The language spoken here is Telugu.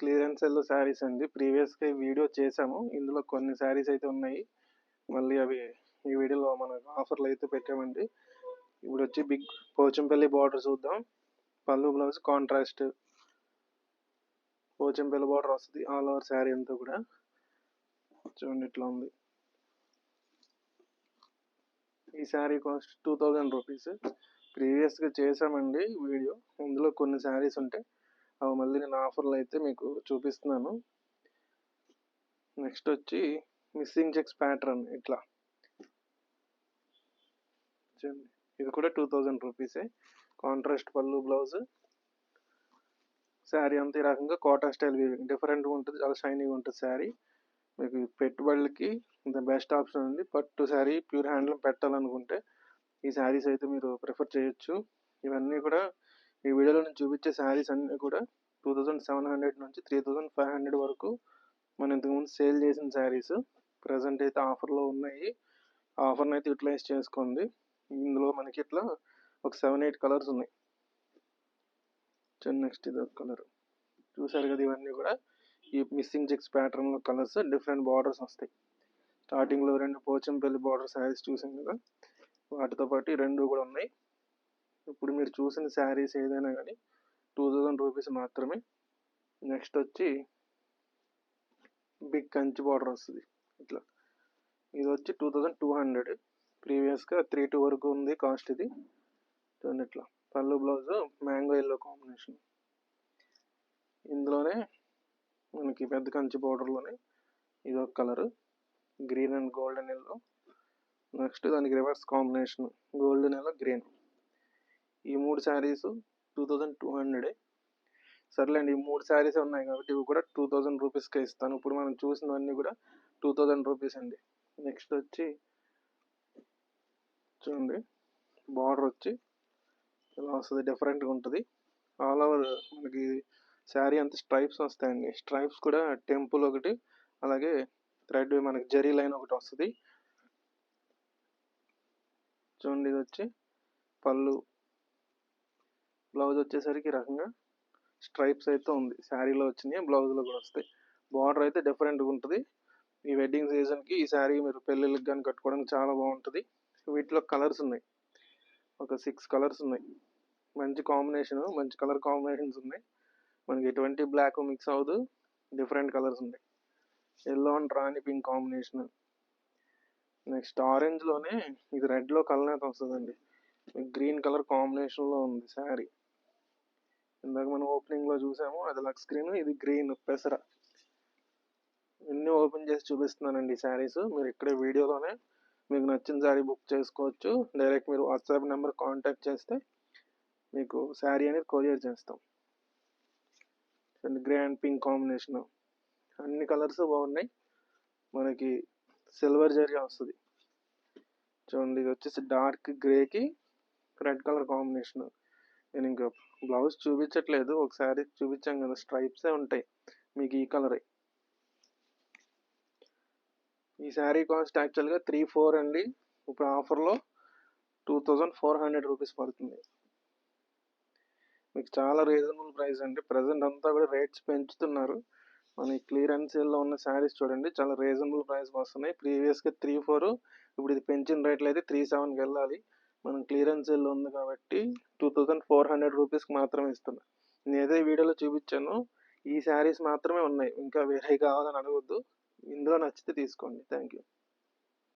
క్లియరెన్స్ సెల్ శారీస్ అండి. ప్రీవియస్గా వీడియో చేసాము ఇందులో కొన్ని శారీస్ అయితే ఉన్నాయి. మళ్ళీ అవి ఈ వీడియోలో మనకు ఆఫర్లు అయితే పెట్టామండి. ఇప్పుడు వచ్చి బిగ్ పోచంపల్లి బార్డర్ చూద్దాం. పళ్ళు బ్లౌజ్ కాంట్రాస్ట్. పోచంపల్లి బార్డర్ వస్తుంది. ఆల్ ఓవర్ శారీ అంతా కూడా. చూడండి ఇట్లా ఉంది. ఈ sari cost two thousand rupees. ప్రీవియస్గా చేసామండి వీడియో. ఇందులో కొన్ని శారీస్ ఉంటాయి అవి మళ్ళీ నేను ఆఫర్లు అయితే మీకు చూపిస్తున్నాను. నెక్స్ట్ వచ్చి మిస్సింగ్ చెక్స్ ప్యాటర్న్ ఇట్లా. ఇది కూడా టూ థౌజండ్ రూపీసే. కాంట్రాస్ట్ పళ్ళు బ్లౌజ్. శారీ అంతా ఈ రకంగా కోటా స్టైల్ డిఫరెంట్గా ఉంటుంది చాలా షైనీగా ఉంటుంది శారీ. మీకు పెట్టుబడులకి ద బెస్ట్ ఆప్షన్ ఉంది. పట్టు శారీ ప్యూర్ హ్యాండ్లూమ్ పెట్టాలనుకుంటే ఈ శారీస్ అయితే మీరు ప్రిఫర్ చేయొచ్చు. ఇవన్నీ కూడా ఈ వీడియోలో నేను చూపించే శారీస్ అన్నీ కూడా టూ థౌజండ్ సెవెన్ హండ్రెడ్ నుంచి త్రీ థౌజండ్ ఫైవ్ హండ్రెడ్ వరకు మనం ఇంతకుముందు సేల్ చేసిన శారీస్. ప్రజెంట్ అయితే ఆఫర్లో ఉన్నాయి. ఆఫర్ని అయితే యూటిలైజ్ చేసుకోండి ఇందులో మనకి ఇట్లా ఒక సెవెన్ ఎయిట్ కలర్స్ ఉన్నాయి. నెక్స్ట్ ఇది ఒక కలర్. చూసారు కదా ఇవన్నీ కూడా? ఈ మిస్సింగ్ చెక్స్ ప్యాటర్న్లో కలర్స్ డిఫరెంట్ బార్డర్స్ వస్తాయి. స్టార్టింగ్లో రెండు పోచంపల్లి బార్డర్ శారీస్ చూసాం కదా? వాటితో పాటు రెండు కూడా ఉన్నాయి. ఇప్పుడు మీరు చూసిన శారీస్ ఏదైనా కానీ టూ థౌజండ్ రూపీస్ మాత్రమే నెక్స్ట్ వచ్చి బిగ్ కంచి బార్డర్ వస్తుంది. ఇట్లా. ఇది వచ్చి టూ థౌజండ్ టూ హండ్రెడ్. ప్రీవియస్గా త్రీ టూ వరకు ఉంది కాస్ట్ ఇది. చూడండి ఇట్లా. పళ్ళు బ్లౌజ్ మ్యాంగో ఎల్లో కాంబినేషన్. ఇందులోనే మనకి పెద్ద కంచి బార్డర్లోనే ఇది ఒక colour. Green and golden yellow. Next దానికి reverse combination. Golden yellow green. ఈ మూడు శారీస్ టూ థౌజండ్ టూ హండ్రెడే. సర్లేండి ఈ మూడు శారీస్ ఉన్నాయి కాబట్టి ఇవి కూడా టూ థౌజండ్ రూపీస్కే ఇస్తాను. ఇప్పుడు మనం చూసినవన్నీ కూడా టూ థౌజండ్ రూపీస్ అండి. నెక్స్ట్ వచ్చి చూడండి బార్డర్ వచ్చి ఇలా వస్తుంది? డిఫరెంట్గా ఉంటుంది. ఆల్ ఓవర్ మనకి శారీ అంతా స్ట్రైప్స్ వస్తాయండి. స్ట్రైప్స్ కూడా టెంపుల్ ఒకటి అలాగే థ్రెడ్ మనకి జరీ లైన్ ఒకటి వస్తుంది. చూడండి ఇది వచ్చి పళ్ళు బ్లౌజ్ వచ్చేసరికి రకంగా స్ట్రైప్స్ అయితే ఉంది. శారీలో వచ్చినాయి బ్లౌజ్లో కూడా వస్తాయి. బార్డర్ అయితే డిఫరెంట్గా ఉంటుంది. ఈ వెడ్డింగ్ సీజన్కి ఈ శారీ మీరు పెళ్ళిళ్ళకి కానీ కట్టుకోవడానికి చాలా బాగుంటుంది. వీటిలో కలర్స్ ఉన్నాయి. ఒక సిక్స్ కలర్స్ ఉన్నాయి. మంచి కాంబినేషన్ మంచి కలర్ కాంబినేషన్స్ ఉన్నాయి. మనకి ఎటువంటి బ్లాక్ మిక్స్ అవ్వదు. డిఫరెంట్ కలర్స్ ఉన్నాయి. ఎల్లో అండ్ రాణి పింక్ కాంబినేషన్ నెక్స్ట్ ఆరెంజ్లోనే ఇది రెడ్లో కలర్ అయితే వస్తుందండి. గ్రీన్ కలర్ కాంబినేషన్లో ఉంది శారీ ఇందాక మనం ఓపెనింగ్లో చూసాము అది లక్ స్క్రీన్ ఇది గ్రీన్ పెసర. ఎన్ని ఓపెన్ చేసి చూపిస్తున్నానండి శారీస్. మీరు ఇక్కడే వీడియోలోనే మీకు నచ్చిన శారీ బుక్ చేసుకోవచ్చు. డైరెక్ట్ మీరు వాట్సాప్ నెంబర్ కాంటాక్ట్ చేస్తే మీకు శారీ అనేది కొరియర్ చేస్తాం. Grey and pink combination. అన్ని కలర్స్ బాగున్నాయి. మనకి సిల్వర్ జరీ వస్తుంది. చూడండి ఇది వచ్చేసి డార్క్ గ్రేకి రెడ్ కలర్ కాంబినేషన్. నేను ఇంకా బ్లౌజ్ చూపించట్లేదు. ఒకసారి చూపించాం కదా స్ట్రైప్సే ఉంటాయి. మీకు ఈ కలరే. ఈ శారీ కాస్ట్ యాక్చువల్గా త్రీ ఫోర్ అండి. ఇప్పుడు ఆఫర్లో two thousand four hundred rupees పడుతుంది. మీకు చాలా రీజనబుల్ ప్రైస్ అండి. ప్రజెంట్ అంతా కూడా రేట్స్ పెంచుతున్నారు. మన క్లియరెన్స్ సేల్లో ఉన్న శారీస్ చూడండి చాలా రీజనబుల్ ప్రైస్ వస్తున్నాయి. ప్రీవియస్గా త్రీ ఫోర్ ఇప్పుడు ఇది పెంచిన రేట్లు అయితే త్రీ సెవెన్కి వెళ్ళాలి. మనం క్లియరెన్స్ సేల్ ఉంది కాబట్టి టూ థౌజండ్ ఫోర్ హండ్రెడ్ రూపీస్కి మాత్రమే ఇస్తున్నా. నేను ఏదైతే వీడియోలో చూపించాను. ఈ శారీస్ మాత్రమే ఉన్నాయి. ఇంకా వేరే కావాలని అడగొద్దు. ఇందులో నచ్చితే తీసుకోండి. Thank you